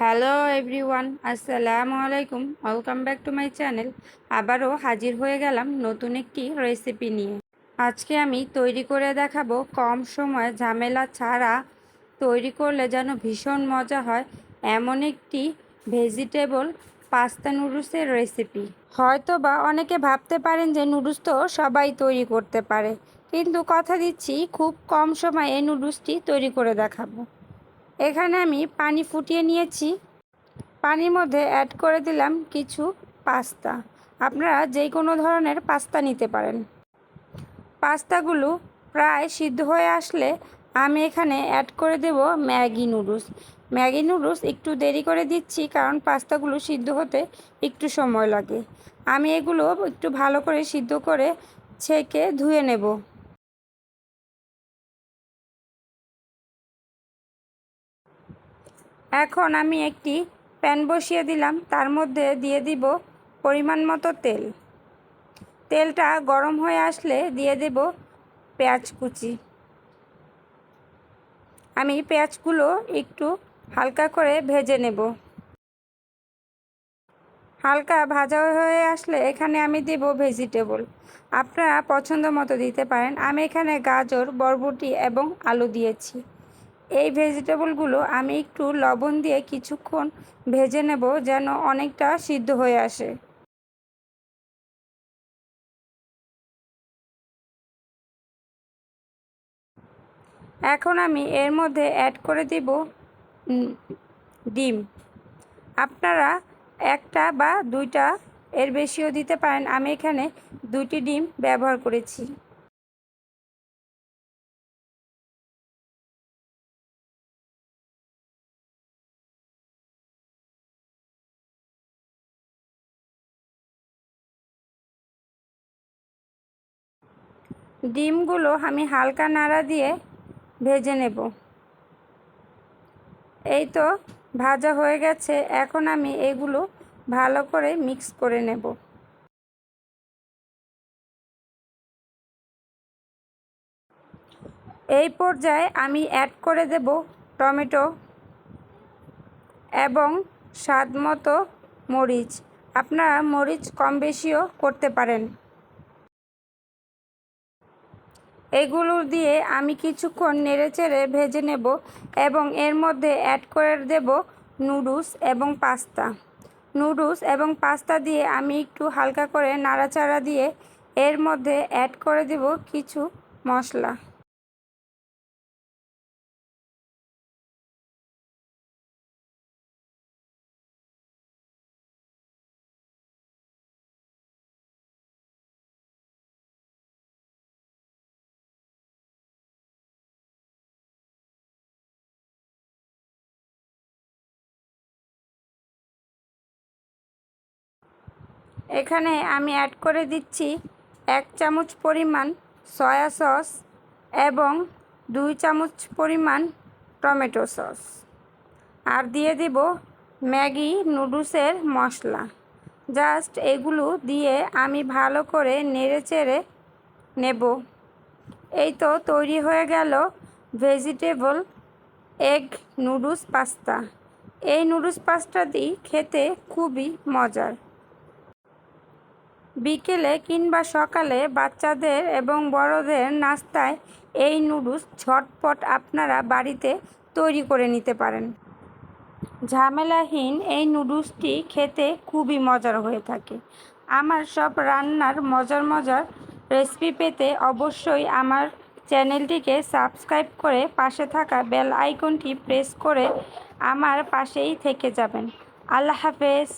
Hello everyone আসসালামু আলাইকুম welcome back to my channel আবারও হাজির হয়ে গেলাম নতুন একটি রেসিপি নিয়ে। আজকে আমি তৈরি করে দেখাবো কম সময় ঝামেলা ছাড়া তৈরি করলে যেন ভীষণ মজা হয় এমন একটি ভেজিটেবল পাস্তা নুডলসের রেসিপি হয়তো বা অনেকে ভাবতে পারেন যে নুডলস তো সবাই তৈরি করতে পারে, কিন্তু কথা দিচ্ছি খুব কম সময়ে এই নুডলসটি তৈরি করে দেখাবো। এখানে আমি পানি ফুটিয়ে নিয়েছি। পানির মধ্যে অ্যাড করে দিলাম কিছু পাস্তা। আপনারা যে কোনো ধরনের পাস্তা নিতে পারেন। পাস্তাগুলো প্রায় সিদ্ধ হয়ে আসলে আমি এখানে অ্যাড করে দেব ম্যাগি নুডলস। ম্যাগি নুডলস একটু দেরি করে দিচ্ছি কারণ পাস্তাগুলো সিদ্ধ হতে একটু সময় লাগে। আমি এগুলো একটু ভালো করে সিদ্ধ করে ছেঁকে ধুয়ে নেব। এখন আমি একটি প্যান বসিয়ে দিলাম, তার মধ্যে দিয়ে দিব পরিমাণ মতো তেল। তেলটা গরম হয়ে আসলে দিয়ে দেব পেঁয়াজ কুচি। আমি পেঁয়াজগুলো একটু হালকা করে ভেজে নেব। হালকা ভাজা হয়ে আসলে এখানে আমি দেব ভেজিটেবল। আপনারা পছন্দ মতো দিতে পারেন। আমি এখানে গাজর, বরবটি এবং আলু দিয়েছি। এই ভেজিটেবলগুলো আমি একটু লবণ দিয়ে কিছুক্ষণ ভেজে নেব যেন অনেকটা সিদ্ধ হয়ে আসে। এখন আমি এর মধ্যে অ্যাড করে দিব ডিম। আপনারা একটা বা দুইটা এর বেশিও দিতে পারেন। আমি এখানে দুইটি ডিম ব্যবহার করেছি। ডিমগুলো আমি হালকা নাড়া দিয়ে ভেজে নেব। এই তো ভাজা হয়ে গেছে, এখন আমি এগুলো ভালো করে মিক্স করে নেব। এই পর্যায়ে আমি অ্যাড করে দেব টমেটো এবং স্বাদ মতো মরিচ। আপনারা মরিচ কম বেশিও করতে পারেন। এগুলো দিয়ে আমি কিছুক্ষণ নেড়েচেড়ে ভেজে নেব এবং এর মধ্যে অ্যাড করে দেব নুডলস এবং পাস্তা নুডলস এবং পাস্তা দিয়ে আমি একটু হালকা করে নাড়াচাড়া দিয়ে এর মধ্যে অ্যাড করে দেব কিছু মশলা। এখানে আমি অ্যাড করে দিচ্ছি এক চামচ পরিমাণ সয়া সস এবং দুই চামচ পরিমাণ টমেটো সস আর দিয়ে দিব ম্যাগি নুডলসের মশলা। জাস্ট এগুলো দিয়ে আমি ভালো করে নেড়ে চেড়ে নেব। এই তো তৈরি হয়ে গেল ভেজিটেবল এগ নুডলস পাস্তা এই নুডলস পাস্তাটি খেতে খুবই মজার। বিকেলে কিংবা সকালে বাচ্চাদের এবং বড়দের নাস্তায় এই নুডলস ঝটপট আপনারা বাড়িতে তৈরি করে নিতে পারেন। ঝামেলাহীন এই নুডলসটি খেতে খুবই মজার হয়ে থাকে। আমার সব রান্নার মজার মজার রেসিপি পেতে অবশ্যই আমার চ্যানেলটিকে সাবস্ক্রাইব করে পাশে থাকা বেল আইকনটি প্রেস করে আমার পাশেই থেকে যাবেন। আল্লাহ হাফেজ।